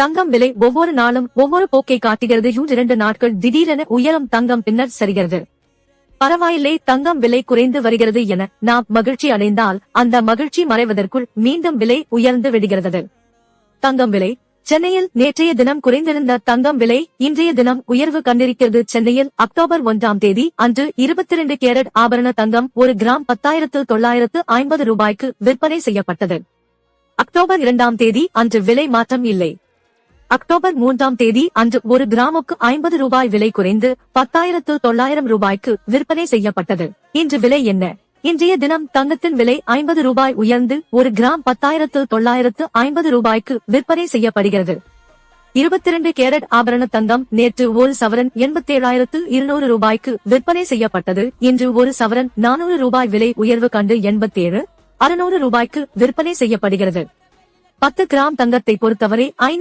தங்கம் விலை ஒவ்வொரு நாளும் ஒவ்வொரு போக்கை காட்டுகிறது. ஜூன் இரண்டு நாட்கள் திடீரென உயரம் தங்கம் பின்னர் சரிகிறது. பரவாயில்லை தங்கம் விலை குறைந்து வருகிறது என நாம் மகிழ்ச்சி அடைந்தால் அந்த மகிழ்ச்சி மறைவதற்குள் மீண்டும் விலை உயர்ந்து விடுகிறது. தங்கம் விலை. சென்னையில் நேற்றைய தினம் குறைந்திருந்த தங்கம் விலை இன்றைய தினம் உயர்வு கண்டிருக்கிறது. சென்னையில் அக்டோபர் ஒன்றாம் தேதி அன்று இருபத்தி இரண்டு கேரட் ஆபரண தங்கம் ஒரு கிராம் பத்தாயிரத்து தொள்ளாயிரத்து ஐம்பது ரூபாய்க்கு விற்பனை செய்யப்பட்டது. அக்டோபர் இரண்டாம் தேதி அன்று விலை மாற்றம் இல்லை. அக்டோபர் மூன்றாம் தேதி அன்று ஒரு கிராமுக்கு ஐம்பது ரூபாய் விலை குறைந்து பத்தாயிரத்து தொள்ளாயிரம் ரூபாய்க்கு விற்பனை செய்யப்பட்டது. இன்று விலை என்ன? இன்றைய தினம் தங்கத்தின் விலை ஐம்பது ரூபாய் உயர்ந்து ஒரு கிராம் பத்தாயிரத்து தொள்ளாயிரத்து ஐம்பது ரூபாய்க்கு விற்பனை செய்யப்படுகிறது. இருபத்தி இரண்டு கேரட் ஆபரண தங்கம் நேற்று ஒரு சவரன் எண்பத்தி ஏழாயிரத்து இருநூறு ரூபாய்க்கு விற்பனை செய்யப்பட்டது. இன்று ஒரு சவரன் நானூறு ரூபாய் விலை உயர்வு கண்டு எண்பத்தி ஏழு அறுநூறு ரூபாய்க்கு விற்பனை செய்யப்படுகிறது. பத்து கிராம் தங்கத்தை பொறுத்தவரை ஐநூறு